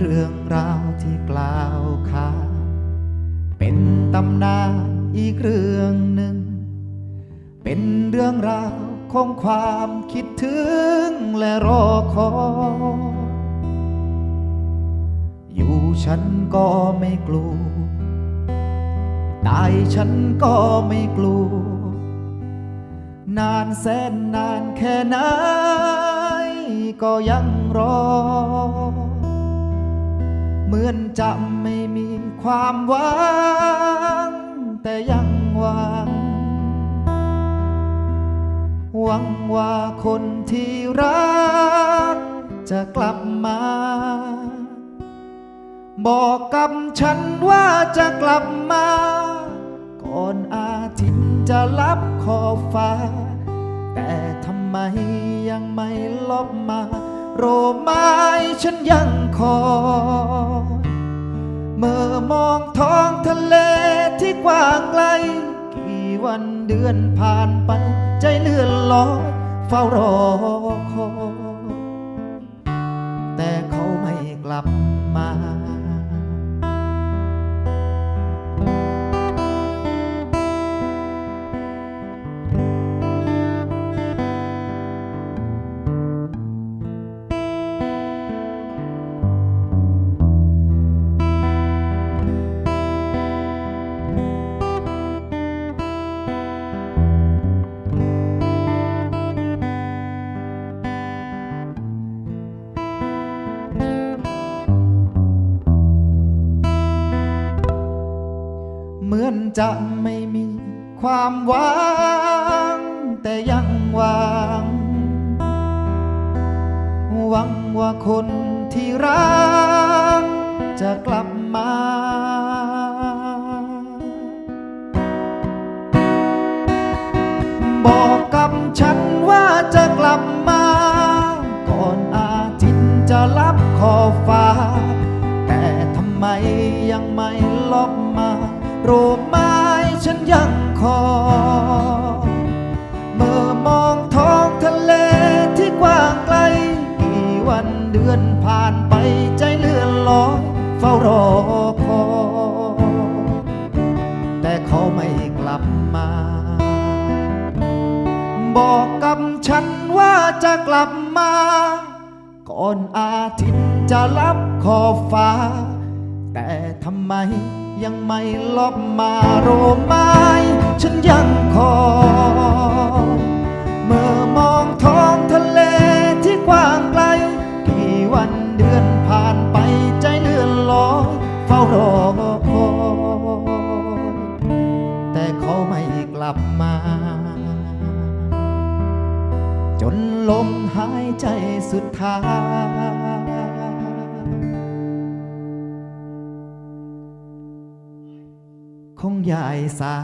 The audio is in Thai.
เรื่องราวที่กล่าวขานเป็นตำนานอีกเรื่องหนึ่ง เป็นเรื่องราวของความคิดถึงและรอคอยอยู่ฉันก็ไม่กลัว ตายฉันก็ไม่กลัว นานแสนนานแค่ไหนก็ยังรอ เหมือนจะไม่มีความหวัง แต่ยังหวัง หวังว่าคนที่รัก จะกลับมา บอกกับฉันว่าจะกลับมา ก่อนอาทิตย์จะลับขอบฟ้า แต่ทำไมยังไม่ลบมา โรไม้ฉันยัง คร เมื่อมองท้องทะเลที่กว้างไกล กี่วันเดือนผ่านไป ใจเลื่อนลอยเฝ้ารอคอยแต่เขาไม่กลับ จะไม่มีความหวัง แต่ยังหวัง หวังว่าคนที่รัก จะกลับมาบอกกับฉันว่าจะกลับมา ก่อนอาทิตย์จะลับขอบฟ้า แต่ทำไมยังไม่ลบมาโรไม้ คอ เมื่อมองท้องทะเลที่กว้างไกลกี่วันเดือนผ่านไปใจเลื่อนลอยเฝ้ารอคอย แต่เขาไม่กลับมา บอกกับฉันว่าจะกลับมา ก่อนอาทิตย์จะลับขอบฟ้า แต่ทำไมยังไม่ลบมาโรม้ ฉันยังคอเมื่อมองท้องทะเลที่กว้างไกล กี่วันเดือนผ่านไปใจเลื่อนลอยเฝ้ารอคอยแต่เขาไม่กลับมา จนลมหายใจสุดท้าย ของยายสา